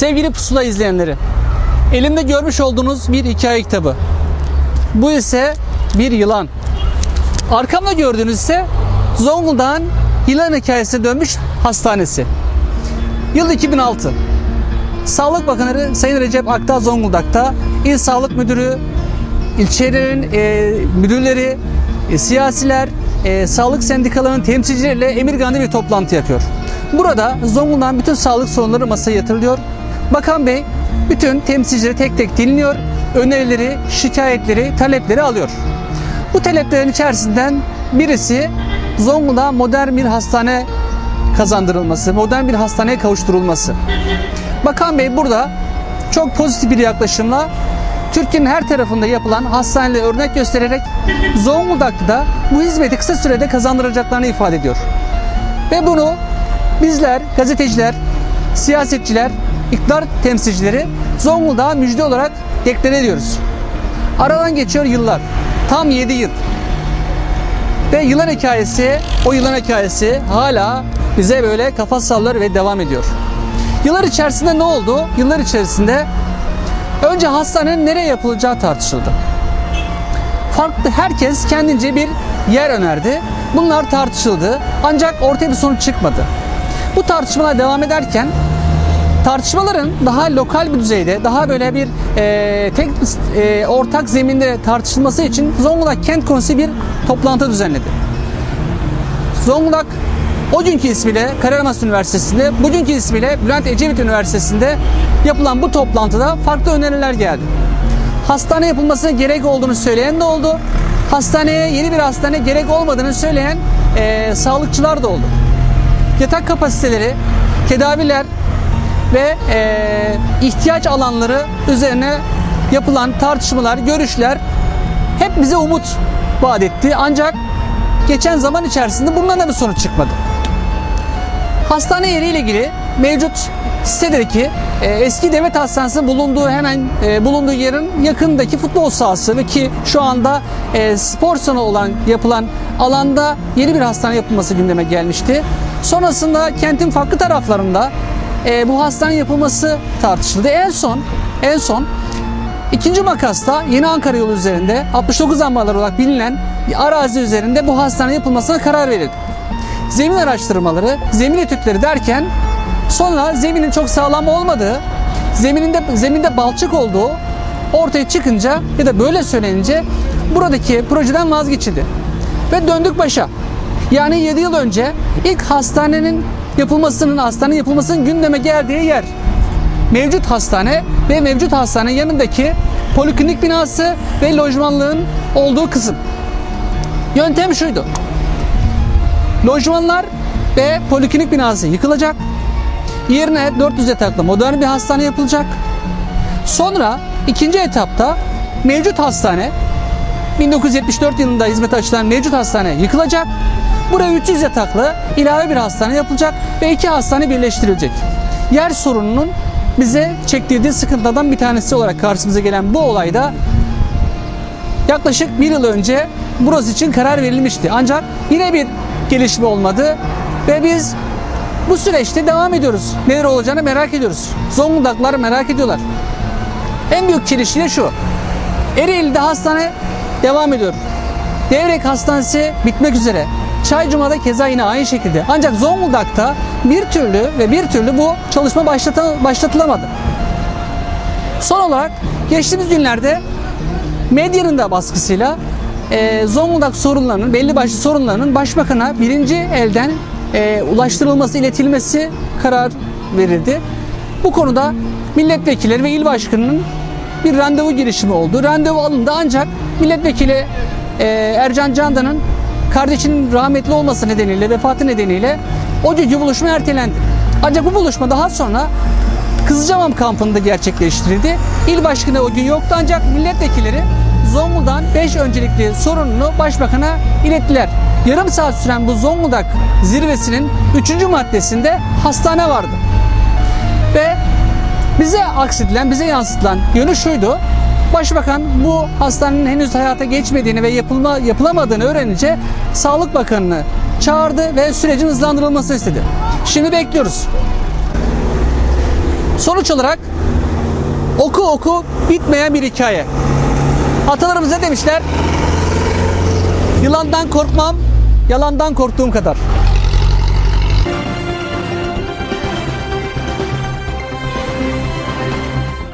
Sevgili Pusula izleyenleri, elimde görmüş olduğunuz bir hikaye kitabı. Bu ise bir yılan. Arkamda gördüğünüz ise Zonguldak'ın yılan hikayesine dönmüş hastanesi. Yıl 2006. Sağlık Bakanı Sayın Recep Akdağ Zonguldak'ta İl Sağlık Müdürü, ilçelerin e, müdürleri, e, siyasiler, e, sağlık sendikalarının temsilcileriyle emirganda bir toplantı yapıyor. Burada Zonguldak'ın bütün sağlık sorunları masaya yatırılıyor. Bakan Bey bütün temsilcileri tek tek dinliyor, önerileri, şikayetleri, talepleri alıyor. Bu taleplerin içerisinden birisi Zonguldak'a modern bir hastane kazandırılması, modern bir hastaneye kavuşturulması. Bakan Bey burada çok pozitif bir yaklaşımla Türkiye'nin her tarafında yapılan hastaneleri örnek göstererek Zonguldak'ta da bu hizmeti kısa sürede kazandıracaklarını ifade ediyor. Ve bunu bizler, gazeteciler, siyasetçiler, iktidar temsilcileri Zonguldak'a müjde olarak deklare ediyoruz. Aradan geçiyor yıllar. Tam 7 yıl. Ve yılan hikayesi, o yılan hikayesi hala bize böyle kafa sallar ve devam ediyor. Yıllar içerisinde ne oldu? Yıllar içerisinde önce hastanenin nereye yapılacağı tartışıldı. Farklı herkes kendince bir yer önerdi. Bunlar tartışıldı. Ancak ortaya bir sonuç çıkmadı. Bu tartışmalar devam ederken tartışmaların daha lokal bir düzeyde, daha böyle bir e, tek e, ortak zeminde tartışılması için Zonguldak Kent Konseyi bir toplantı düzenledi. Zonguldak o günkü ismiyle Kahramanmaraş Üniversitesi'nde, bugünkü ismiyle Bülent Ecevit Üniversitesi'nde yapılan bu toplantıda farklı öneriler geldi. Hastane yapılmasına gerek olduğunu söyleyen de oldu. Hastaneye yeni bir hastane gerek olmadığını söyleyen e, sağlıkçılar da oldu. Yatak kapasiteleri, tedaviler ve e, ihtiyaç alanları üzerine yapılan tartışmalar, görüşler hep bize umut vaat etti. Ancak geçen zaman içerisinde bundan da bir sonuç çıkmadı. Hastane yeriyle ilgili mevcut sitedeki e, eski devlet hastanesinin bulunduğu hemen e, bulunduğu yerin yakındaki futbol sahası ve ki şu anda e, spor salonu olan yapılan alanda yeni bir hastane yapılması gündeme gelmişti. Sonrasında kentin farklı taraflarında e, bu hastane yapılması tartışıldı. En son en son ikinci makasta Yeni Ankara yolu üzerinde 69 ambarlar olarak bilinen bir arazi üzerinde bu hastane yapılmasına karar verildi. Zemin araştırmaları, zemin etütleri derken sonra zeminin çok sağlam olmadığı, zemininde zeminde balçık olduğu ortaya çıkınca ya da böyle söylenince buradaki projeden vazgeçildi. Ve döndük başa. Yani 7 yıl önce ilk hastanenin yapılmasının, hastane yapılmasının gündeme geldiği yer. Mevcut hastane ve mevcut hastane yanındaki poliklinik binası ve lojmanlığın olduğu kısım. Yöntem şuydu. Lojmanlar ve poliklinik binası yıkılacak. Yerine 400 yataklı modern bir hastane yapılacak. Sonra ikinci etapta mevcut hastane 1974 yılında hizmete açılan mevcut hastane yıkılacak. Buraya 300 yataklı ilave bir hastane yapılacak ve iki hastane birleştirilecek. Yer sorununun bize çektirdiği sıkıntılardan bir tanesi olarak karşımıza gelen bu olayda yaklaşık bir yıl önce burası için karar verilmişti. Ancak yine bir gelişme olmadı ve biz bu süreçte devam ediyoruz. Neler olacağını merak ediyoruz. Zonguldaklar merak ediyorlar. En büyük çelişki de şu. Ereğli'de hastane devam ediyor. Devrek Hastanesi bitmek üzere. Çaycuma'da keza yine aynı şekilde. Ancak Zonguldak'ta bir türlü ve bir türlü bu çalışma başlatılamadı. Son olarak geçtiğimiz günlerde medyanın da baskısıyla e, Zonguldak sorunlarının, belli başlı sorunlarının başbakana birinci elden e, ulaştırılması, iletilmesi karar verildi. Bu konuda milletvekilleri ve il başkanının bir randevu girişimi oldu. Randevu alındı ancak milletvekili e, Ercan Candan'ın kardeşinin rahmetli olması nedeniyle, vefatı nedeniyle o günkü buluşma ertelendi. Ancak bu buluşma daha sonra Kızılcamam kampında gerçekleştirildi. İl başkanı o gün yoktu ancak milletvekilleri Zonguldak'ın 5 öncelikli sorununu başbakana ilettiler. Yarım saat süren bu Zonguldak zirvesinin 3. maddesinde hastane vardı. Ve bize aksedilen, bize yansıtılan yönü şuydu. Başbakan bu hastanenin henüz hayata geçmediğini ve yapılma, yapılamadığını öğrenince Sağlık Bakanı'nı çağırdı ve sürecin hızlandırılmasını istedi. Şimdi bekliyoruz. Sonuç olarak oku oku bitmeyen bir hikaye. Atalarımız ne demişler? Yılandan korkmam, yalandan korktuğum kadar.